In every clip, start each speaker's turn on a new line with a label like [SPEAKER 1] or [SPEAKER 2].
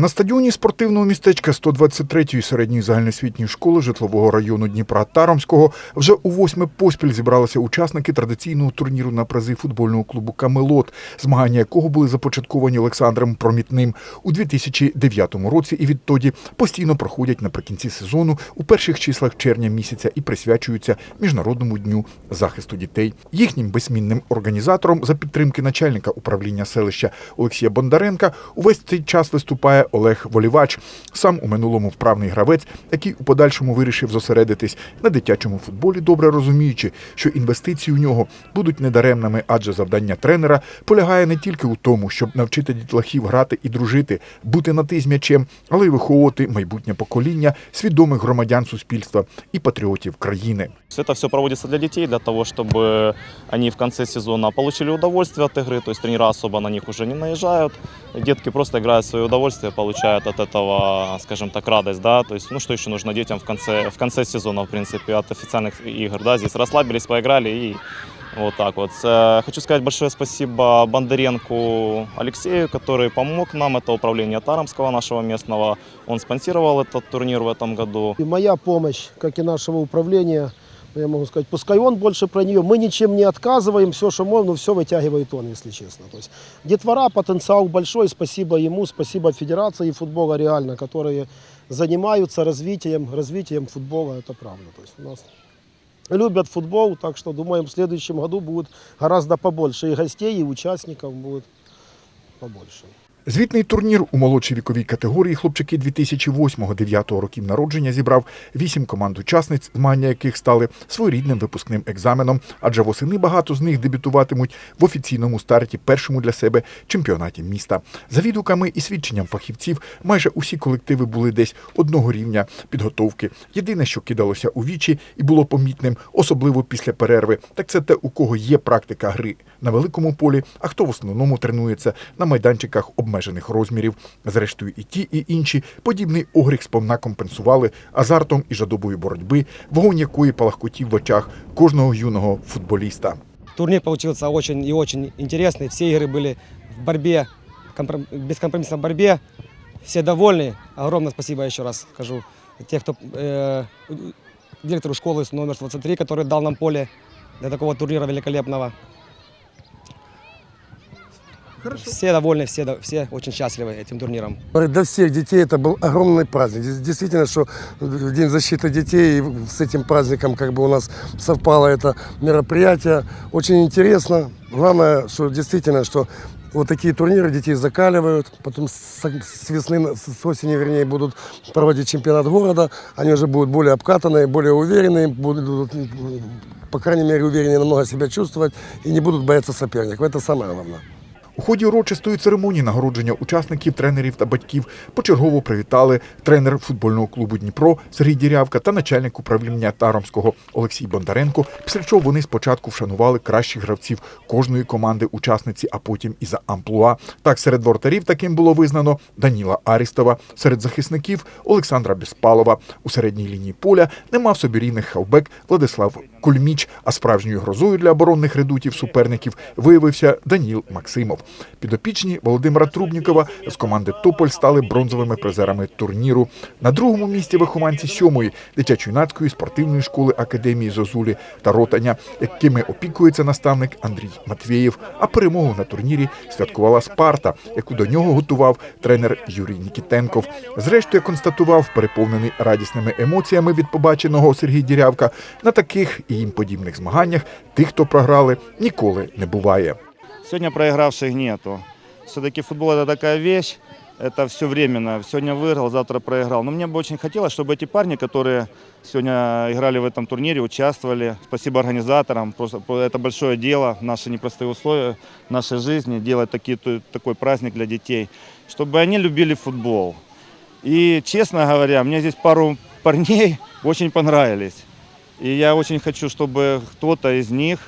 [SPEAKER 1] На стадіоні спортивного містечка 123-ї середньої загальноосвітньої школи житлового району Дніпра Таромського вже у восьме поспіль зібралися учасники традиційного турніру на призи футбольного клубу Камелот, змагання якого були започатковані Олександром Промітним у 2009 році і відтоді постійно проходять наприкінці сезону у перших числах червня місяця і присвячуються Міжнародному дню захисту дітей. Їхнім безсмінним організатором за підтримки начальника управління селища Олексія Бондаренка увесь цей час виступає Олег Волівач, сам у минулому вправний гравець, який у подальшому вирішив зосередитись на дитячому футболі, добре розуміючи, що інвестиції у нього будуть недаремними, адже завдання тренера полягає не тільки у тому, щоб навчити дітлахів грати і дружити, бути на ти з м'ячем, але й виховувати майбутнє покоління свідомих громадян суспільства і патріотів країни.
[SPEAKER 2] Всё Это все проводится для детей, для того, чтобы они в конце сезона получили удовольствие от игры, то есть тренера особо на них уже не наезжают. Детки просто играют в свое удовольствие, получают от этого, скажем так, радость, да, то есть, ну что еще нужно детям в конце, в конце сезона, в принципе, от официальных игр, да, здесь расслабились, поиграли и вот так вот. Э, Хочу сказать большое спасибо Бондаренку Алексею, который помог нам, это управление Тарамского нашего местного, он спонсировал этот турнир в этом году.
[SPEAKER 3] И моя помощь, как и нашего управления, я могу сказать, пускай он больше про нее. Мы ничем не отказываем, все, что можно, но все вытягивает он, если честно. То есть детвора, потенциал большой, спасибо ему, спасибо Федерации футбола реально, которые занимаются развитием, развитием футбола, это правда. То есть у нас любят футбол, так что думаем, в следующем году будет гораздо побольше и гостей, и участников будет побольше.
[SPEAKER 1] Звітний турнір у молодшій віковій категорії хлопчики 2008-2009 років народження зібрав вісім команд учасниць, змагання яких стали своєрідним випускним екзаменом, адже восени багато з них дебютуватимуть в офіційному старті першому для себе чемпіонаті міста. За відгуками і свідченням фахівців, майже усі колективи були десь одного рівня підготовки. Єдине, що кидалося у вічі і було помітним, особливо після перерви, так це те, у кого є практика гри на великому полі, а хто в основному тренується на майданчиках обмежених розмірів. Зрештою, і ті, і інші подібний огріх сповна компенсували азартом і жадобою боротьби, вогонь якої палахкотів в очах кожного юного футболіста.
[SPEAKER 4] Турнир получился очень и очень интересный. Все игры были в борьбе, компром- бескомпромиссной борьбе. Все довольны. Огромное спасибо еще раз скажу тех, кто э, директору школы с номер 23, который дал нам поле для такого турнира великолепного. Все довольны, все, до- все очень счастливы этим турниром.
[SPEAKER 5] Для всех детей это был огромный праздник. Дес- Действительно, что в День защиты детей и с этим праздником как бы у нас совпало это мероприятие. Очень интересно. Главное, что действительно, что вот такие турниры детей закаливают, потом с с весны, с осени, вернее, будут проводить чемпионат города, они уже будут более обкатанные, более уверенные, будут, м, по крайней мере, увереннее намного себя чувствовать и не будут бояться соперников. Это самое главное.
[SPEAKER 1] У ході урочистої церемонії нагородження учасників, тренерів та батьків почергово привітали тренер футбольного клубу Дніпро Сергій Дірявка та начальник управління Таромського Олексій Бондаренко. Після чого вони спочатку вшанували кращих гравців кожної команди учасниці, а потім і за амплуа. Так, серед воротарів таким було визнано Даніла Арістова, серед захисників Олександра Безпалова. У середній лінії поля не мав собі рівних хавбек Владислав Кульміч, а справжньою грозою для оборонних редутів суперників виявився Даніл Максимов. Підопічні Володимира Трубнікова з команди Тополь стали бронзовими призерами турніру. На другому місці вихованці сьомої дитячо-юнацької спортивної школи академії Зозулі та Ротаня, якими опікується наставник Андрій Матвєєв. А перемогу на турнірі святкувала Спарта, яку до нього готував тренер Юрій Нікітенков. Зрештою констатував, переповнений радісними емоціями від побаченого Сергій Дірявка. На таких і їм подібних змаганнях тих, хто програли, ніколи не буває.
[SPEAKER 6] Сегодня проигравших нету. Все-таки футбол это такая вещь, это все временно. Сегодня выиграл, завтра проиграл. Но мне бы очень хотелось, чтобы эти парни, которые сегодня играли в этом турнире, участвовали. Спасибо организаторам. Просто это большое дело, наши непростые условия нашей жизни, делать такие, такой праздник для детей. Чтобы они любили футбол. И, честно говоря, мне здесь пару парней очень понравились. И я очень хочу, чтобы кто-то из них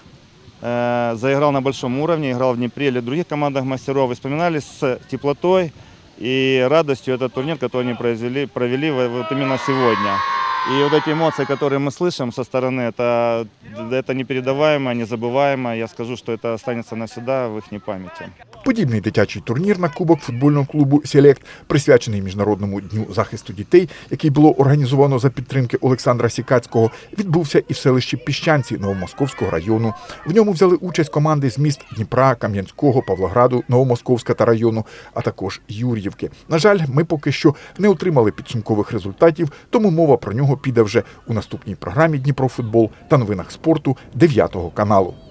[SPEAKER 6] заиграл на большом уровне, играл в Днепре или в других командах мастеров. И вспоминали с теплотой и радостью этот турнир, который они произвели, провели вот вот именно сегодня. И вот эти эмоции, которые мы слышим со стороны, это, это непередаваемое, незабываемое. Я скажу, что это останется навсегда в их памяти.
[SPEAKER 1] Подібний дитячий турнір на кубок футбольного клубу Селект, присвячений Міжнародному дню захисту дітей, який було організовано за підтримки Олександра Сікацького, відбувся і в селищі Піщанці Новомосковського району. В ньому взяли участь команди з міст Дніпра, Кам'янського, Павлограду, Новомосковська та району, а також Юр'ївки. На жаль, ми поки що не отримали підсумкових результатів, тому мова про нього піде вже у наступній програмі Дніпрофутбол та новинах спорту 9 каналу.